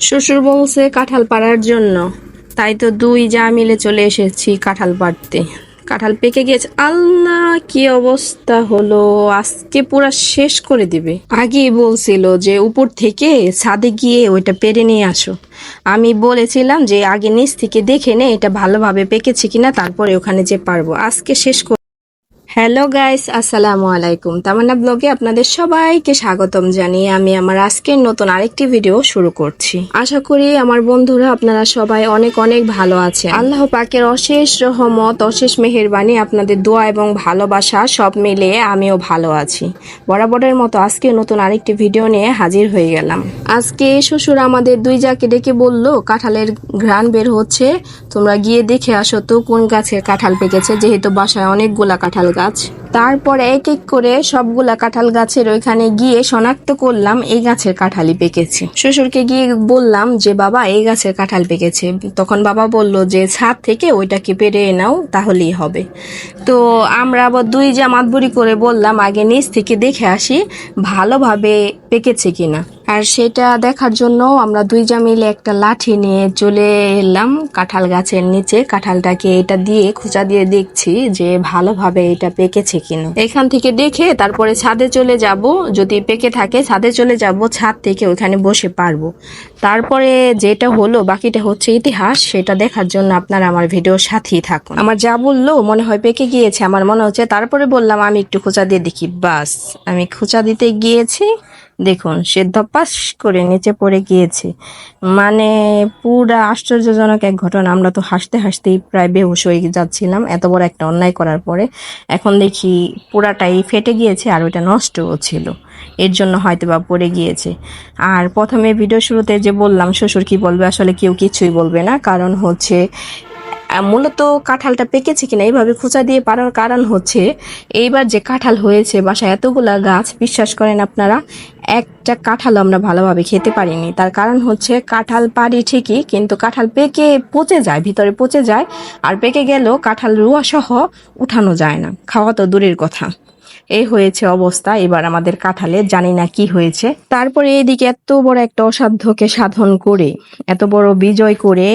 শ্বশুর বলছে কাঁঠাল পাড়ার জন্য। তাই তো দুই যা মিলে চলে এসেছি কাঁঠাল পাড়তে। কাঁঠাল পেকে গেছে আল্লাহ, কি অবস্থা হলো? আজকে পুরা শেষ করে দিবে। আগেই বলছিল যে, উপর থেকে ছাদে গিয়ে ওইটা পেরে নিয়ে আসো। আমি বলেছিলাম যে, আগে নিচ থেকে দেখে নে, এটা ভালোভাবে পেকেছে কিনা, তারপরে ওখানে যে পারব। আজকে শেষ হ্যালো গাইস আসসালামু আলাইকুম তামান্না ব্লগে আপনাদের সবাইকে স্বাগতম জানিয়ে আমি আমার আজকের নতুন আরেকটি ভিডিও শুরু করছি। আশা করি আমার বন্ধুরা আপনারা সবাই অনেক অনেক ভালো আছে আল্লাহ পাকের অশেষ রহমত, অশেষ মেহেরবানি আপনাদের দোয়া এবং ভালোবাসা সব মিলিয়ে আমিও ভালো আছি। বরাবরের মতো আজকে নতুন আরেকটি ভিডিও নিয়ে হাজির হয়ে গেলাম। আজকে শ্বশুর আমাদের দুই জাকে ডেকে বলল, কাঁঠালের ঘ্রাণ বের হচ্ছে। তোমরা গিয়ে দেখে আসো তো কোন গাছের কাঁঠাল পেকেছে। যেহেতু বাসায় অনেকগুলা কাঁঠাল গাছ। তারপরে এক এক করে সবগুলা কাঁঠাল গাছের ওইখানে গিয়ে শনাক্ত করলাম, এই গাছের কাঁঠালই পেকেছে। শ্বশুরকে গিয়ে বললাম যে, বাবা, এই গাছের কাঁঠাল পেকেছে। তখন বাবা বলল যে, ছাদ থেকে ওইটাকে পেরে নাও, তাহলেই হবে। তো আমরা আবার দুই যা মাতবুরি করে বললাম, আগে নিচ থেকে দেখে আসি, ভালোভাবে পেকেছে কিনা? আর সেটা দেখার জন্য আমরা দুই মিলে একটা লাঠি নিয়ে চলে এলাম কাঁঠাল গাছের নিচে। কাঁঠালটাকে এটা দিয়ে, খোঁচা দিয়ে দেখছি যে ভালোভাবে এটা পেকেছে কিনা। এখান থেকে দেখে তারপরে ছাদে চলে যাব। যদি পেকে থাকে, ছাদে চলে যাব, ছাদ থেকে ওখানে বসে পারব। তারপরে যেটা হলো, বাকিটা হচ্ছে ইতিহাস, সেটা দেখার জন্য আপনারা আমার ভিডিও সাথেই থাকুন। আমার যা বলল মনে হয় পেকে গিয়েছে, আমার মনে হচ্ছে। তারপরে বললাম, আমি একটু খোঁচা দিয়ে দেখি। বাস, আমি খোঁচা দিতে গিয়েছি। দেখুন, সে ধপাস করে নিচে পড়ে গিয়েছে। মানে পুরা আশ্চর্যজনক এক ঘটনা। আমরা তো হাসতে হাসতেই প্রায় বেহুশ হয়ে যাচ্ছিলাম এত বড় একটা অন্যায় করার পরে। এখন দেখি পুরাটাই ফেটে গিয়েছে আর ওইটা নষ্টও ছিল। এর জন্য হয়তো বা পড়ে গিয়েছে। আর প্রথমে ভিডিও শুরুতে যে বললাম, শ্বশুর কি বলবে? আসলে কেউ কিছুই বলবে না। কারণ হচ্ছে মূলত কাঁঠালটা পেকেছে কিনা এইভাবে খোঁচা দিয়ে পারার কারণ হচ্ছে, এইবার যে কাঁঠাল হয়েছে বাসায় এতগুলা গাছ, বিশ্বাস করেন আপনারা, একটা কাঁঠাল আমরা ভালোভাবে খেতে পারিনি। তার কারণ হচ্ছে কাঁঠাল পারি ঠিকই, কিন্তু কাঁঠাল পেকে, পচে যায়, ভিতরে পচে যায়, আর পেকে গেলেও কাঁঠাল রুয়া সহ উঠানো যায় না। খাওয়া তো দূরের কথা। এই হয়েছে অবস্থা, এবার আমাদের কাঁঠালে জানি না কি হয়েছে। তারপরে এদিকে এত বড় একটা অসাধ্যকে সাধন করে, এত বড় বিজয় করে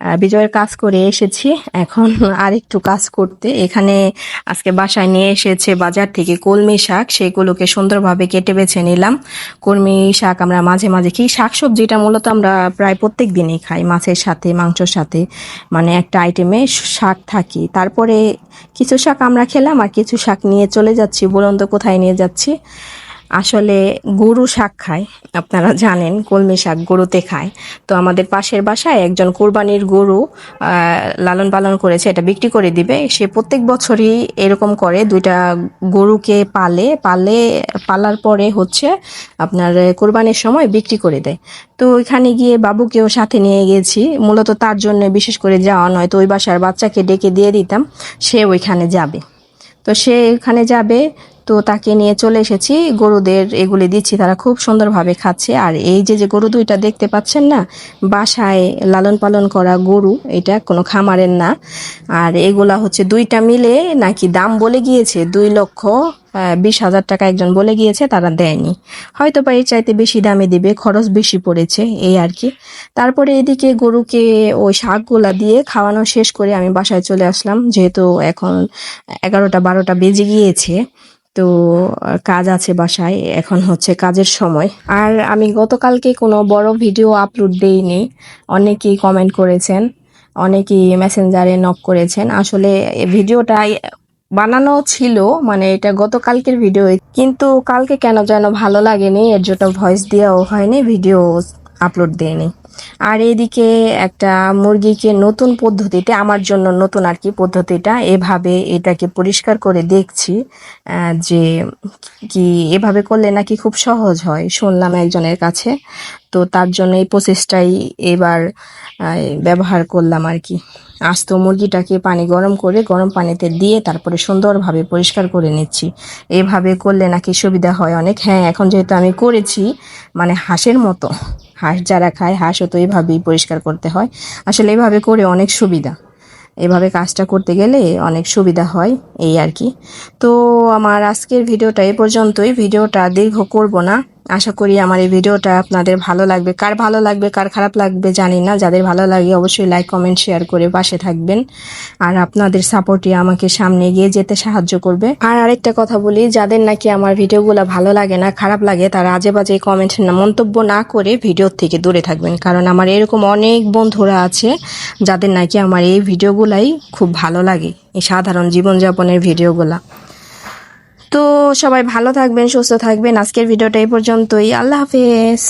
বিজয়ের কাজ করে এসেছি। এখন আরেকটু কাজ করতে। এখানে আজকে বাসায় নিয়ে এসেছে বাজার থেকে কলমি শাক। সেগুলোকে সুন্দরভাবে কেটে বেছে নিলাম। কলমি শাক আমরা মাঝে মাঝে কি? শাক সবজিটা মূলত আমরা প্রায় প্রত্যেক দিনই খাই, মাছের সাথে, মাংসর সাথে। মানে একটা আইটেমে শাক থাকি। তারপরে কিছু শাক আমরা খেলাম আর কিছু শাক নিয়ে চলে যাচ্ছি। বলুন কোথায় নিয়ে যাচ্ছি? আসলে গরু শাক খায়, আপনারা জানেন, কলমি শাক গরুতে খায়। তো আমাদের পাশের বাসায় একজন কোরবানির গরু লালন পালন করেছে, এটা বিক্রি করে দিবে। সে প্রত্যেক বছরই এরকম করে দুইটা গরুকে পালে পালে, পালার পরে হচ্ছে আপনার কোরবানির সময় বিক্রি করে দেয়। তো ওইখানে গিয়ে বাবুকেও সাথে নিয়ে গেছি, মূলত তার জন্য বিশেষ করে যাওয়া নয়, তো ওই বাসার বাচ্চাকে ডেকে দিয়ে দিতাম, সে ওইখানে যাবে। তো সে এখানে যাবে তো তাকে নিয়ে চলে এসেছি। গরুদের এগুলি দিচ্ছি, তারা খুব সুন্দরভাবে খাচ্ছে। আর এই যে যে গরু দুইটা দেখতে পাচ্ছেন না, বাসায় লালন পালন করা গরু, এটা কোনো খামারের না। আর এগুলা হচ্ছে দুইটা মিলে নাকি দাম বলে গিয়েছে, দুই লক্ষ বিশ হাজার টাকা একজন বলে গিয়েছে, তারা দেয়নি। হয়তো বা এর চাইতে বেশি দামে দিবে, খরচ বেশি পড়েছে, এই আর কি। তারপরে এদিকে গরুকে ওই শাকগুলা দিয়ে খাওয়ানো শেষ করে আমি বাসায় চলে আসলাম, যেহেতু এখন এগারোটা, বারোটা বেজে গিয়েছে। তো কাজ আছে বাসায়, এখন হচ্ছে কাজের সময়। আর আমি গতকালকে কোনো বড় ভিডিও আপলোড দেইনি। অনেকেই কমেন্ট করেছেন, অনেকেই মেসেঞ্জারে নক করেছেন। আসলে ভিডিওটা বানানো ছিল মানে এটা গতকালকের ভিডিও কিন্তু কালকে কেন যেন ভালো লাগেনি, এর জন্য ভয়েস দেওয়াও হয়নি ভিডিও আপলোড দেয়নি আর এদিকে একটা মুরগিকে নতুন পদ্ধতিতে, আমার জন্য নতুন আর কি পদ্ধতিটা, এভাবে এটাকে পরিষ্কার করে দেখছি যে কি এভাবে করলে নাকি খুব সহজ হয়, শুনলাম একজনের কাছে। তো তার জন্য এই প্রসেসটাই এবার ব্যবহার করলাম আর কি। আস্ত মুরগিটাকে পানি গরম করে গরম পানিতে দিয়ে তারপরে সুন্দরভাবে পরিষ্কার করে নিচ্ছি। এভাবে করলে নাকি সুবিধা হয় অনেক। হ্যাঁ এখন যেহেতু আমি করেছি মানে হাঁসের মতো। হাঁস যারা খায়, হাঁসও তো এভাবেই পরিষ্কার করতে হয়। আসলে এভাবে করে অনেক সুবিধা। এভাবে কাজটা করতে গেলে অনেক সুবিধা হয় এই আর কি। তো আমার আজকের ভিডিওটা এ পর্যন্তই। ভিডিওটা দীর্ঘ করব না। আশা করি আমার এই ভিডিওটা আপনাদের ভালো লাগবে। কার ভালো লাগবে, কার খারাপ লাগবে জানি না। যাদের ভালো লাগে অবশ্যই লাইক কমেন্ট শেয়ার করে পাশে থাকবেন। আর আপনাদের সাপোর্টই আমাকে সামনে এগিয়ে যেতে সাহায্য করবে। আর আরেকটা কথা বলি, যাদের নাকি আমার ভিডিওগুলো ভালো লাগে না, খারাপ লাগে, তারা আজে বাজে কমেন্ট না, মন্তব্য না করে ভিডিও থেকে দূরে থাকবেন। কারণ আমার এরকম অনেক বন্ধুরা আছে, যাদের নাকি আমার এই ভিডিওগুলাই খুব ভালো লাগে, এই সাধারণ জীবনযাপনের ভিডিওগুলা। তো সবাই ভালো থাকবেন সুস্থ থাকবেন। আজকের ভিডিওটা এই পর্যন্তই। আল্লাহ হাফেজ।